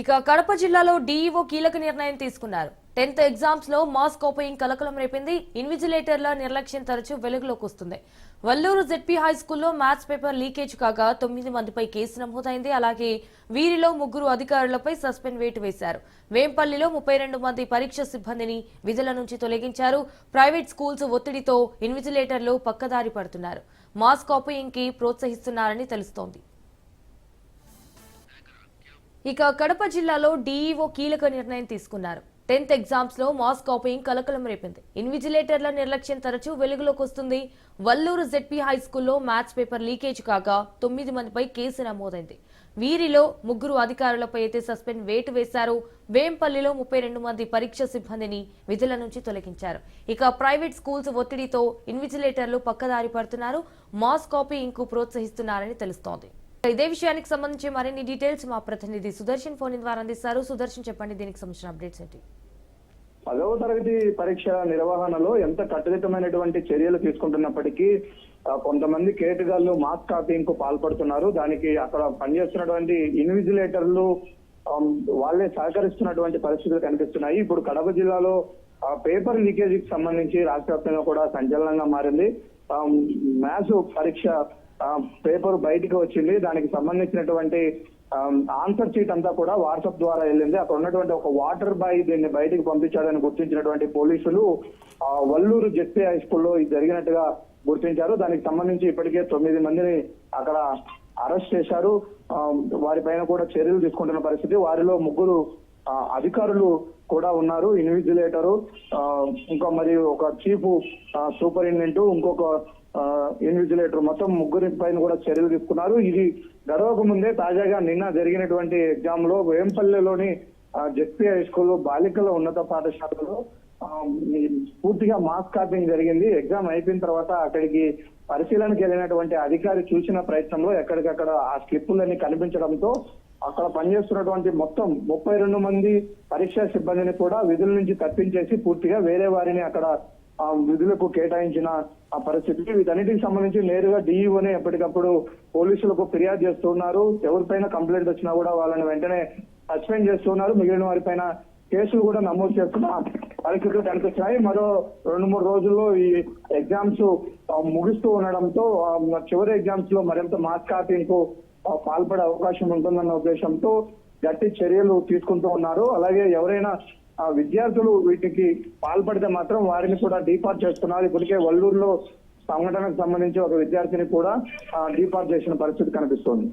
ఇక కడప జిల్లాలో డీఈఓ కీలక నిర్ణయం తీసుకున్నారు. టెన్త్ ఎగ్జామ్స్లో మాస్ కాపయింగ్ కలకలం రేపింది. ఇన్విజిలేటర్ల నిర్లక్ష్యం తరచూ వెలుగులోకి వస్తుంది. వల్లూరు జెడ్పీ హై స్కూల్లో మ్యాథ్స్ పేపర్ లీకేజ్ కాగా తొమ్మిది మందిపై కేసు నమోదైంది. అలాగే వీరిలో ముగ్గురు అధికారులపై సస్పెండ్ వేటు వేశారు. వేంపల్లిలో ముప్పై రెండు మంది పరీక్ష సిబ్బందిని విధుల నుంచి తొలగించారు. ప్రైవేట్ స్కూల్స్ ఒత్తిడితో ఇన్విజిలేటర్లు పక్కదారి పడుతున్నారు. మాస్ కాపయింగ్కి ప్రోత్సహిస్తున్నారని తెలుస్తోంది. ఇక కడప జిల్లాలో డీఈఓ కీలక నిర్ణయం తీసుకున్నారు. టెన్త్ ఎగ్జామ్స్లో మాస్ కాపీయింగ్ కలకలం రేపింది. ఇన్విజిలేటర్ల నిర్లక్ష్యం తరచూ వెలుగులోకి వస్తుంది. వల్లూరు జెడ్పీ హై స్కూల్లో మ్యాథ్స్ పేపర్ లీకేజ్ కాగా తొమ్మిది మందిపై కేసు నమోదైంది. వీరిలో ముగ్గురు అధికారులపై అయితే సస్పెండ్ వేటు వేశారు. వేంపల్లిలో ముప్పై రెండు మంది పరీక్ష సిబ్బందిని విధుల నుంచి తొలగించారు. ఇక ప్రైవేట్ స్కూల్స్ ఒత్తిడితో ఇన్విజిలేటర్లు పక్కదారి పడుతున్నారు. మాస్ కాపీయింగ్కు ప్రోత్సహిస్తున్నారని తెలుస్తోంది. ఇదే విషయానికి సంబంధించి మరిన్ని డీటెయిల్స్ మా ప్రతినిధి సుదర్శన్ ఫోన్ ద్వారా అందిస్తారు. సుదర్శన్ చెప్పండి దీనికి సంబంధించిన అప్డేట్స్ ఏంటి? పదవ తరగతి పరీక్ష నిర్వహణలో ఎంత కట్టుదిట్టమైనటువంటి చర్యలు తీసుకుంటున్నప్పటికీ కొంతమంది కేటగాళ్ళు మాస్ కాపీయింగ్కు పాల్పడుతున్నారు. దానికి అక్కడ పనిచేస్తున్నటువంటి ఇన్విజిలేటర్లు వాళ్ళే సహకరిస్తున్నటువంటి పరిస్థితులు కనిపిస్తున్నాయి. ఇప్పుడు కడప జిల్లాలో ఆ, పేపర్ లీకేజీకి సంబంధించి రాష్ట్ర వ్యాప్తంగా కూడా సంచలనంగా మారింది. మ్యాథ్స్ పరీక్ష పేపర్ బయటికి వచ్చింది. దానికి సంబంధించినటువంటి ఆన్సర్ షీట్ అంతా కూడా వాట్సాప్ ద్వారా వెళ్ళింది. అక్కడ ఉన్నటువంటి ఒక వాటర్ బాయ్ దీన్ని బయటకు పంపించాడని గుర్తించినటువంటి పోలీసులు ఆ, వల్లూరు జెడ్పీ హై స్కూల్లో ఇది జరిగినట్టుగా గుర్తించారు. దానికి సంబంధించి ఇప్పటికే తొమ్మిది మందిని అక్కడ అరెస్ట్ చేశారు. వారి వారిపైన కూడా చర్యలు తీసుకుంటున్న పరిస్థితి. వారిలో ముగ్గురు అధికారులు కూడా ఉన్నారు. ఇన్విజిలేటరు ఇంకా మరియు ఒక చీఫ్ సూపరింటెండెంట్ ఇంకొక ఇన్విజిలేటర్ మొత్తం ముగ్గురి పైన కూడా చర్యలు తీసుకున్నారు. ఇది గడవక ముందే తాజాగా నిన్న జరిగినటువంటి ఎగ్జామ్లో వేంపల్లెలోని జెడ్పీ హై స్కూల్ బాలికల ఉన్నత పాఠశాలలో పూర్తిగా మాస్ కాపింగ్ జరిగింది. ఎగ్జామ్ అయిపోయిన తర్వాత అక్కడికి పరిశీలనకి వెళ్ళినటువంటి అధికారి చూసిన ప్రయత్నంలో ఎక్కడికక్కడ ఆ స్లిప్పులన్నీ కనిపించడంతో అక్కడ పనిచేస్తున్నటువంటి మొత్తం ముప్పై రెండు మంది పరీక్షా సిబ్బందిని కూడా విధుల నుంచి తప్పించేసి పూర్తిగా వేరే వారిని అక్కడ ఆ విధులకు కేటాయించిన ఆ పరిస్థితి. వీటన్నిటికి సంబంధించి నేరుగా డిఈఓనే ఎప్పటికప్పుడు పోలీసులకు ఫిర్యాదు చేస్తున్నారు. ఎవరిపైన కంప్లైంట్ వచ్చినా కూడా వాళ్ళని వెంటనే సస్పెండ్ చేస్తున్నారు. మిగిలిన వారిపైన కేసులు కూడా నమోదు చేస్తున్న పరిస్థితులు కనిపిస్తున్నాయి మరో రెండు మూడు రోజుల్లో ఈ ఎగ్జామ్స్ ముగిస్తూ ముగుస్తూ ఉండడంతో ఆ, చివరి ఎగ్జామ్స్లో మరింత మాస్ కాపింగ్కు పాల్పడే అవకాశం ఉంటుందన్న ఉద్దేశంతో గట్టి చర్యలు తీసుకుంటూ ఉన్నారు. అలాగే ఎవరైనా విద్యార్థులు వీటికి పాల్పడితే మాత్రం వారిని కూడా డీపార్ చేస్తున్నారు. ఇప్పటికే వల్లూరులో సంఘటనకు సంబంధించి ఒక విద్యార్థిని కూడా డీపార్ చేసిన పరిస్థితి కనిపిస్తోంది.